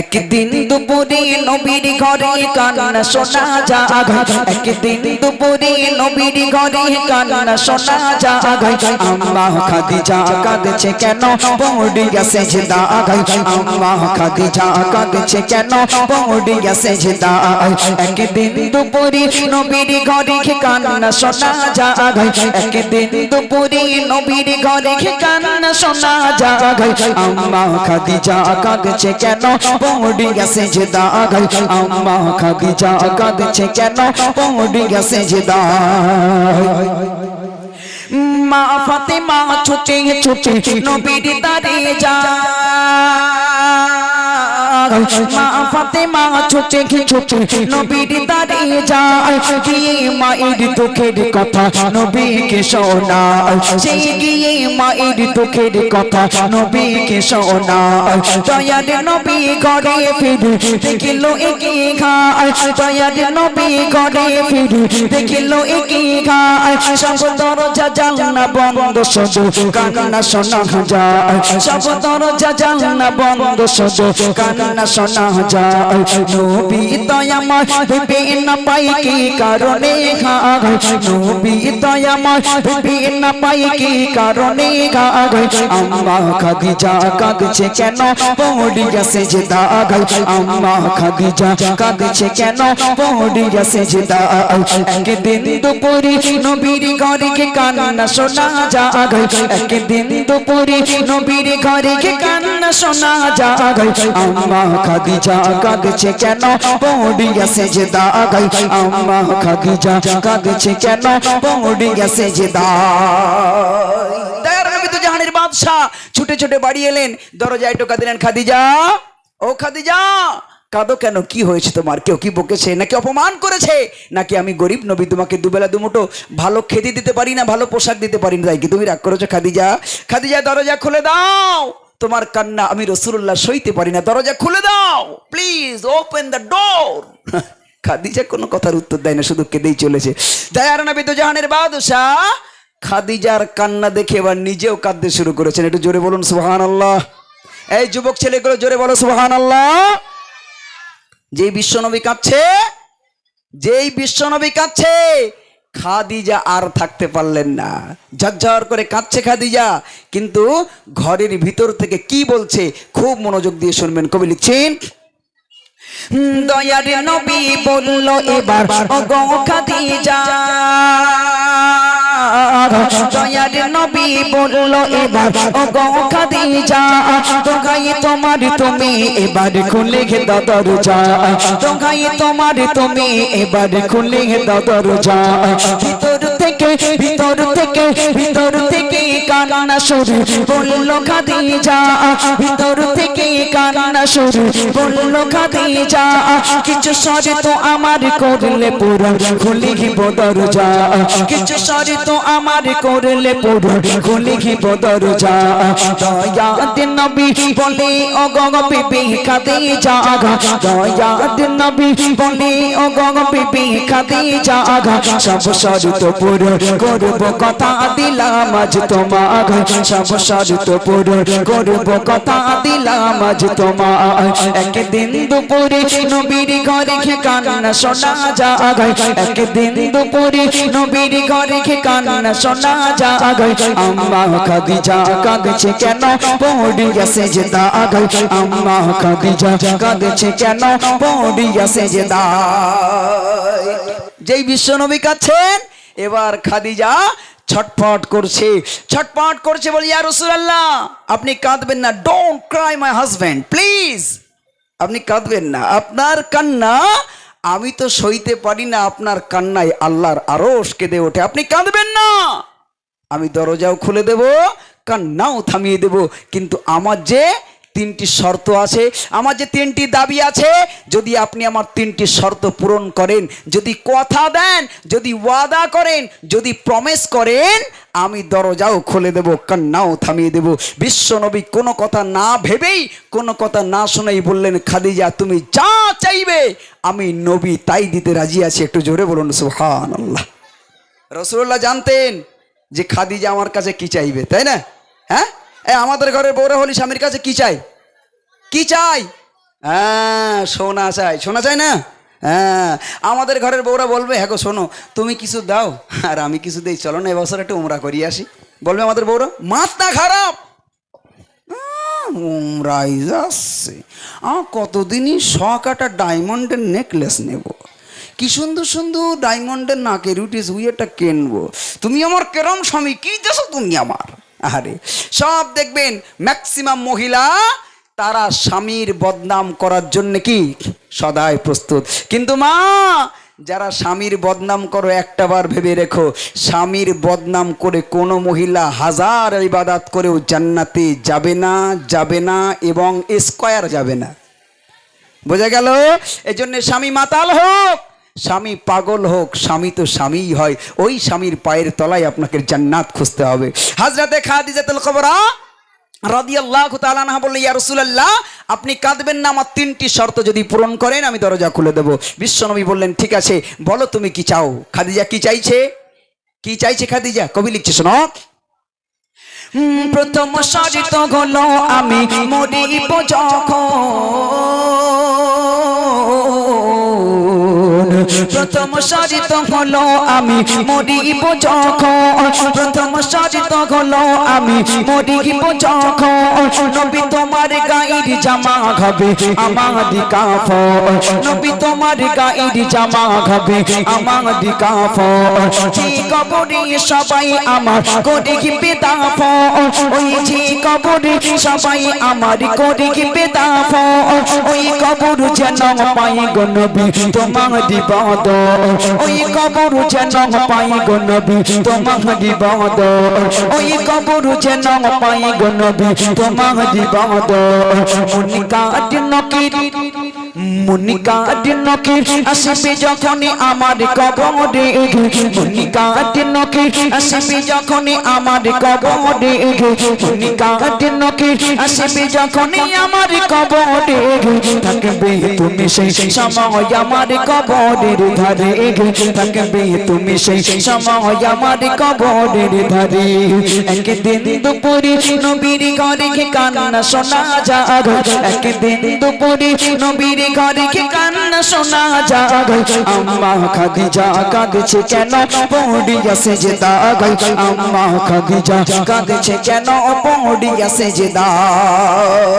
একদিন দুপুরে নবীর ঘরে কান্না শোনা যায়। একদিন দুপুরে নবীর ঘরে কান্না শোনা যায়। আম্মা খাদিজা কাঁদছে কেন? পড়ে গেছে জিদা আম্মা খাদিজা কাঁদছে কেন? পড়ে গেছে জিদা একদিন দুপুরে নবীর ঘরে কান্না শোনা যায়। একদিন দুপুরে নবীর ঘরে কান্না শোনা যায়। আম্মা খাদিজা কাঁদছে কেন? পৌড়ি গেছে যে দাগ আম্মা খাদিজা কাঁদছে কেন? পৌড়ি গেছে যে মা ফাতেমা ছুটে ছুটে নবীর দাঁড়িয়ে যায়। মা ফাতেমা ছুটে ছুটে নবীর দারে যায়। গিয়ে মায়ের দুঃখের কথা নবীকে শোনায়। সে গিয়ে মায়ের দুঃখের কথা নবীকে শোনায়। দয়ার নবী ঘরে ফিরে দেখিল একে ঘায় দয়ার নবী ঘরে ফিরে দেখিল একে ঘায় সব দরজা জানলা বন্ধ শুধু কান্না শোনা যায়। সব দরজা জানলা বন্ধ শুধু কান্না শোনা যায় নবী দয়াময় ভেবে না পাই কি কারণে ঘায় নবী দয়াময় ভেবে না পাই কি কারণে ঘায় আম্মা খাদিজা কাঁদছে কেন পড়ি গেছে যে দাগ আম্মা খাদিজা কাঁদছে কেন পড়ি গেছে যে দাগ একদিন দুপুরে নবীর ঘরে কে কান্না শোনা যায় একদিন দুপুরে নবীর ঘরে কে কান্না শোনা যায় আম্মা ছুটে ছুটে বাড়ি এলেন। দরজায় টোকা দিলেন, খাদিজা। ও খাদিজা, কাঁদো কেন? কি হয়েছে তোমার? কেউ কি বকেছে? নাকি অপমান করেছে? নাকি আমি গরিব নবী, তোমাকে দুবেলা দুমুটো ভালো খেতে দিতে পারি না, ভালো পোশাক দিতে পারি না? তাই কি তুমি রাগ করেছ খাদিজা? খাদিজা, দরজা খুলে দাও। তোমার কান্না আমি রসুল্লাহ সইতে পারি না। দরজা খুলে দাও। Please open the door Khadija কোনো কথার উত্তর দেয় না শুধু কেঁদেই চলেছে। দয়ার নবী তো জাহানের বাদশাহ খাদিজার কান্না দেখে এবার নিজেও কাঁদতে শুরু করেছেন। একটু জোরে বলুন সুহান আল্লাহ এই যুবক ছেলেগুলো জোরে বলো সুহান আল্লাহ যেই বিশ্বনবী কাঁদছে যেই বিশ্বনবী কাঁদছে খাদিজা আর থাকতে পারলেন না। ঝরঝর করে কাঁদছে খাদিজা। কিন্তু ঘরের ভিতর থেকে কি বলছে, খুব মনোযোগ দিয়ে শুনবেন। কবি লিখছেন দয়ার নবী বলল, এবার দয়ার নবী বলল, এবার ওগো খাদিজা। তোগাই তোমার তুমি, এবার খুলে গে দরজা। তোগাই তোমার তুমি, এবার খুলে গে দরজা। ভিতর থেকে ভিতর থেকে ভিতর থেকে কান্না শুরু বলল খাদিজা ভিতর থেকে কান্না শুরু বলল খাদিজা কিছু সরে তো আমার করলে পুরো খুলে গিব দরজা। কিছু সরে তো আমার করলে পুরো খুলে গিব দরজা। দয়া দিন নবী বলে ও গগ বিবি খাদিজা দয়া দিন নবী বলে ও গগ খাদিজা সব শর্ত পুরো করব কথা দিলাম আজ তোমার। সব শর্ত পুরো করব কথা দিলাম আজ তোমার একদিন দুপুরে নবীর ঘরে খে কান্না শোনা যায়। একদিন দুপুরে নবীর ঘরে খে কান্না শোনা যায়। আম্মা খাদিজা কাঁদছে কেন? পড়ি গেছে যে দাগ আম্মা খাদিজা কাঁদছে কেন? পড়ি গেছে যে যেই বিশ্বনবী কাছেন এবার খাদিজা ছটফট করছে ছটফট করছে বলি, ইয়া রাসূলুল্লাহ, আপনি কাঁদবেন না don't cry my husband please আপনি কাঁদবেন না, আপনার কান্না, আমি তো সইতে পারি না আপনার কান্নায় আল্লাহর আরশ কেঁদে ওঠে, আপনি কাঁদবেন না। আমি দরজাও খুলে দেব, কান্নাও থামিয়ে দেব, কিন্তু আমার যে তিনটি শর্ত আছে। আমার যে তিনটি দাবি আছে, যদি আপনি আমার তিনটি শর্ত পূরণ করেন, যদি কথা দেন, যদি ওয়াদা করেন, যদি প্রমিস করেন, আমি দরজাও খুলে দেব, কান্নাও থামিয়ে দেব। বিশ্বনবী কোনো কথা না ভেবেই, কোনো কথা না শুনেই বললেন, খাদিজা, তুমি যা চাইবে, আমি নবী তাই দিতে রাজি আছি। একটু জোরে বলুন সুহান আল্লাহ রসুল্লাহ জানতেন যে খাদিজা আমার কাছে কি চাইবে, তাই না? হ্যাঁ? আমাদের ঘরের বউরা হলি স্বামীর কাছে কি চাই? কি চাই? হ্যাঁ সোনা চাই। সোনা চাই না? হ্যাঁ। আমাদের ঘরের বউরা বলবে হ্যাঁ গো, শোনো, তুমি কিছু দাও, আর আমি কিছু দিই। চলো না এবছর একটু উমরা করিয়ে আসি। বলবে আমাদের বউরা, মাথা খারাপ! যাচ্ছে। কতদিনই শখ একটা ডায়মন্ডের নেকলেস নেব। কি সুন্দর সুন্দর ডায়মন্ডের নাকের উঠিস উইয়েটা কিনবো। তুমি আমার কেরম স্বামী, কি দেছো তুমি আমার? আরে সব দেখবেন ম্যাক্সিমাম মহিলা তারা স্বামীর বদনাম করার জন্য কি? সদাই প্রস্তুত। কিন্তু মা, যারা স্বামীর বদনাম করো একটাবার ভেবে রেখো, স্বামীর বদনাম করে কোনো মহিলা হাজার ইবাদাত করেও জান্নাতে যাবে না যাবে না এবং স্কয়ার যাবে না। বোঝা গেল? এই জন্য স্বামী মাতাল হোক স্বামী পাগল হোক, স্বামী তো স্বামীই হয়। ওই স্বামীর পায়ের তলায় আপনাকে জান্নাত খুঁজতে হবে। হাজরাতে খাদিজাতুল খবরা রাদিয়াল্লাহু তাআলা আনহা বললেন ইয়া রাসূলুল্লাহ, আপনি কাঁদবেন না, আমার তিনটি শর্ত যদি পূরণ করেন, আমি দরজা খুলে দেব। বিশ্বনবী বললেন, ঠিক আছে, বলো তুমি কি চাও? খাদিজা কি চাইছে? কি চাইছে খাদিজা? কবি লিখছে, শোনো। প্রথম আমি যখন প্রথম সারিত হলো আমি মরিব যখন সারিত হলো আমি। মরিব যখন নবী তোমার গায়ের জামা হবে আমার কাফ নবী তোমার গায়ের জামা হবে আমার কাফ যে কবরে সবাই আমার করে বেদাফ ওই যে কবরে সবাই আমার করে বেদাফ ওই কবর যেন পাই গনবি তোমার দিবাদ ওই কবর যেন পাই গনবি তোমার দিবাদ ওই কবর যেন পাই গনবি তোমার জীবন মনিকাট নকির মনিকাট নকির আসবে যখন আমার কবরে। মনিকাট নকির আসবে যখন আমার কবরে। মনিকাট নকির আসবে যখন আমার কবরে। থাকবে তুমি সেই সময় আমার কবরের ধারে। থাকবে তুমি সেই সময় আমার কবরের ধারে। একদিন দুপুরে নবীর ঘরে কান্না শোনা যাগ। একদিন দুপুরে নবীর ঘরে কান্না শোনা যাগ আম্মা খাদিজা কাঁদছে কেন? পড়িয়া সে যে দাগ। আম্মা খাদিজা কাঁদছে কেন? পড়িয়া সে যে দাগ।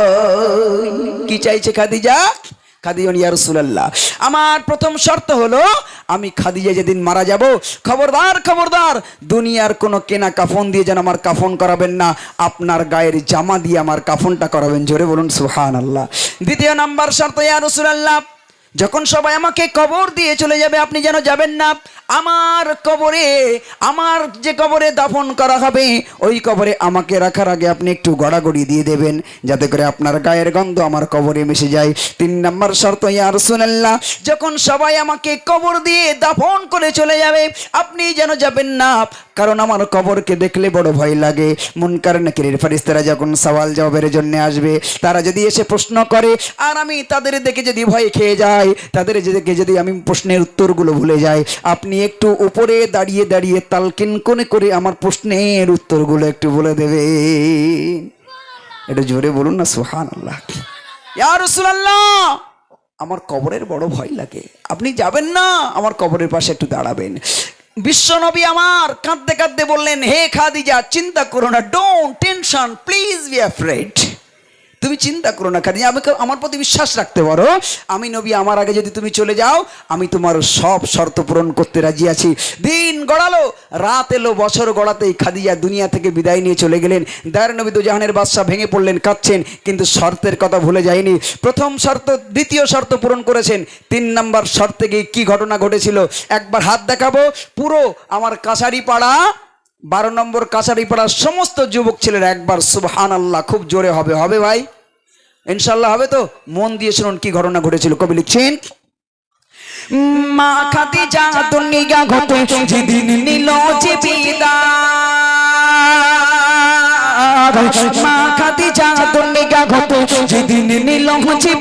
কি চাইছে খাদিজা? খাদিজন আমার প্রথম শর্ত হলো, আমি খাদিজা যেদিন মারা যাব, খবরদার খবরদার, দুনিয়ার কোনো কেনা কাফন দিয়ে যেন আমার কাফন করাবেন না, আপনার গায়ের জামা দিয়ে আমার কাফনটা করাবেন। জোরে বলুন সুহান আল্লাহ দ্বিতীয় নাম্বার শর্ত, ইয়া আল্লাহ যখন সবাই আমাকে কবর দিয়ে চলে যাবে, আপনি যেন যাবেন না আমার কবরে, আমার যে কবরে দাফন করা হবে, ওই কবরে আমাকে রাখার আগে আপনি একটু গড়াগড়ি দিয়ে দেবেন, যাতে করে আপনার গায়ের গন্ধ আমার কবরে মিশে যায়। তিন নম্বর শর্ত, ইয়া রাসূলুল্লাহ, যখন সবাই আমাকে কবর দিয়ে দাফন করে চলে যাবে, আপনি যেন যাবেন না, কারণ আমার কবরকে দেখলে বড় ভয় লাগে। মন মুনকার নাকিরের ফারিস্তারা যখন সওয়াল জবাবের জন্য আসবে, তারা যদি এসে প্রশ্ন করে, আর আমি তাদের দেখে যদি ভয় খেয়ে যাই, তাদের দেখে যদি আমি প্রশ্নের উত্তরগুলো ভুলে যাই, আপনি একটু উপরে দাঁড়িয়ে দাঁড়িয়ে তালকিন কোনে করে আমার প্রশ্নের উত্তরগুলো একটু বলে দেবে। এটা জোরে বলুন না সুহান আল্লাহ আমার কবরের বড় ভয় লাগে। আপনি যাবেন না, আমার কবরের পাশে একটু দাঁড়াবেন। বিশ্বনবী আমার কাঁদতে কাঁদতে বললেন, হে খাদিজা, চিন্তা করো না don't tension please be afraid তুমি চিন্তা করো না খাদিজা, আমাকে আমার প্রতি বিশ্বাস রাখতে পারো। আমি নবী, আমার আগে যদি তুমি চলে যাও, আমি তোমার সব শর্ত পূরণ করতে রাজি আছি। দিন গড়ালো, রাত এলো, বছর গড়াতেই খাদিজা দুনিয়া থেকে বিদায় নিয়ে চলে গেলেন। দায়ের নবী দুজাহানের বাদশাহ ভেঙে পড়লেন, কাঁদছেন, কিন্তু শর্তের কথা ভুলে যায়নি। প্রথম শর্ত, দ্বিতীয় শর্ত পূরণ করেছেন। তিন নাম্বার শর্তে গিয়ে কী ঘটনা ঘটেছিল? একবার হাত দেখাবো, পুরো আমার কাছারি পাড়া বারো নম্বর কাছারি পাড়ার সমস্ত যুবক ছেলেরা একবার সুবহান আল্লাহ খুব জোরে হবে হবে ভাই? ইনশাল্লাহ হবে তো? মন দিয়ে শুনুন কি ঘটনা ঘটেছিল, কবি লিখছেন, মা খাদিজা দুনিয়া ঘটে যেদিন নিল যে বিদায় মা খাদিজা দুনিয়া ঘটে যেদিন নিল যে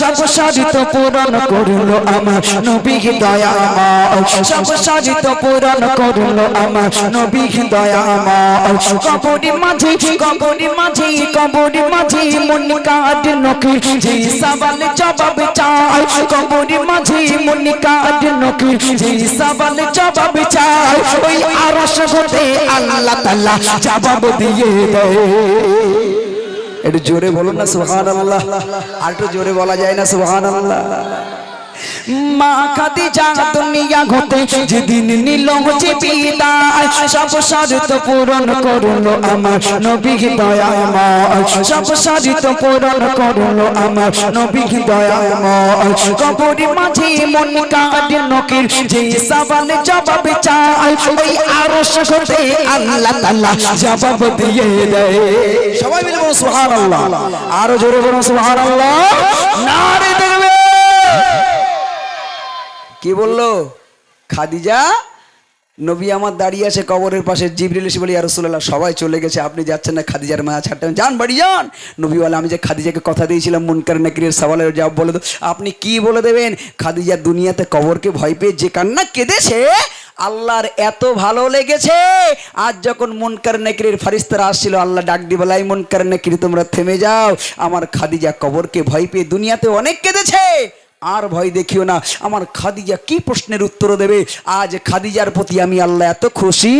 সব সাজিত পূরণ করল আমার নবী দয়াময় সব সাজিত পূরণ করল আমার নবী দয়াময় কবরি মাঝে কবরি মাঝে কবরি মাঝে মন কাট নকি যে সবাল জবাব চাই কবরি মাঝে মন কাট নকি যে সবাল জবাব চাই ওই আরশ হতে আল্লাহ তাআলা জবাব দিয়ে দেয়। একটু জোরে বলুন না সুহান আল্লাহ আর একটু জোরে বলা যায় না সুহান আল্লাহ মা খাদিজা দুনিয়া ঘটে যেদিন নিল হচ্ছে বিদায় সব শর্ত পূরণ করল আমার নবী দয়াময় সব শর্ত পূরণ করল আমার নবী দয়াময় কবরি মাঝে মন কাটে নকির যে সবাল জবাব চাই ওই আরশ হতে আল্লাহ তাআলা জবাব দিয়ে দেয়। সবাই মিলে বলুন সুহান আল্লাহ আরও জোরে বলুন সুবহানাল্লাহ। নারে কি বলল? খাদিজা, নবী আমার দাঁড়িয়ে আছে কবরের পাশে, জিবরিল এসে বলি আর রসুল্লাহ সবাই চলে গেছে, আপনি যাচ্ছেন না, খাদিজার মায়া ছাড়তে যান বাড়ি যান। নবী বলে আমি যে খাদিজাকে কথা দিয়েছিলাম, মুনকার নাকিরের সওয়ালের জবাব বলে দো আপনি কি বলে দেবেন? খাদিজা দুনিয়াতে কবরকে ভয় পেয়ে যে কান্না কেঁদেছে, আল্লাহর এত ভালো লেগেছে। আজ যখন মুনকার নাকিরের ফারিস্তারা আসছিল, আল্লাহ ডাক দি বলাই মুনকার নাকির তোমরা থেমে যাও। আমার খাদিজা কবরকে ভয় পেয়ে দুনিয়াতে অনেক কেঁদেছে। আর ভয় দেখিও না। আমার খাদিজা কি প্রশ্নের উত্তর দেবে? আজ খাদিজার প্রতি আমি আল্লাহ এত খুশি,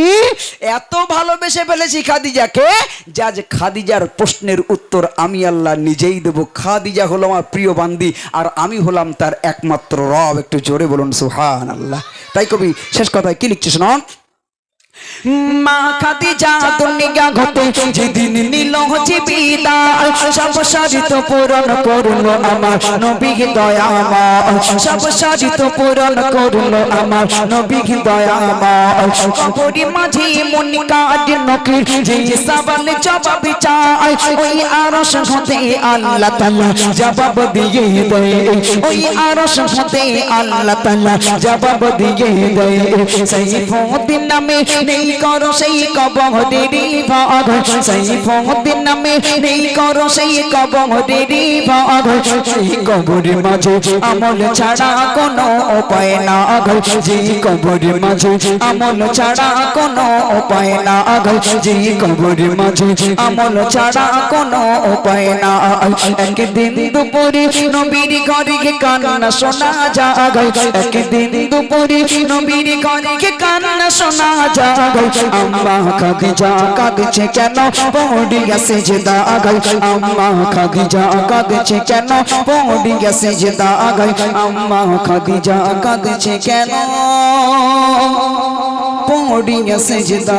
এত ভালোবেসে ফেলেছি খাদিজাকে, যে আজ খাদিজার প্রশ্নের উত্তর আমি আল্লাহ নিজেই দেব। খাদিজা হলো আমার প্রিয় বান্দি, আর আমি হলাম তার একমাত্র রব। একটু জোরে বলুন সুহান আল্লাহ তাই কবি, শেষ কথায় কি লিখছে শোনান মা খাদিজা দুনিয়া ঘটে। যেদিন নিল বিদায় সব সাজিত পূরণ করল আমার নবী দয়াময় সব সাজিত পূরণ করল আমার নবী দয়াময় কবরি মাঝে মন কাট নকির যে সবাল জবাব চাই ওই আরশ হতে আল্লাহ তাআলা জবাব দিয়ে দেয়। ওই আরশ হতে আল্লাহ তাআলা জবাব দিয়ে দেয়। সাইফুদ্দিন নামে নেই করো সেই কবরেরই ভাগ সাইফুদ্দিন নামে নেই করো সেই কবরেরই ভাগ সেই কবরের মাঝে আমল ছাড়া কোনো উপায় না। যে কবরের মাঝে আমল ছাড়া কোনো উপায় না। যে কবরের মাঝে আমল ছাড়া কোনো উপায় না। একদিন দুপুরে নবীর ঘরে কান্না শোনা যায়। একদিন দুপুরে নবীর ঘরে কান্না শোনা যায়। আম্মা খাদিজা কাঁদছে কেন? পৌঁডি গেছে জেদা আগাই আম্মা খাদিজা কাঁদছে কেন? পৌঁডি গেছে জেদা আগাই আম্মা খাদিজা কাঁদছে কেন? পড়িয়া সেজদা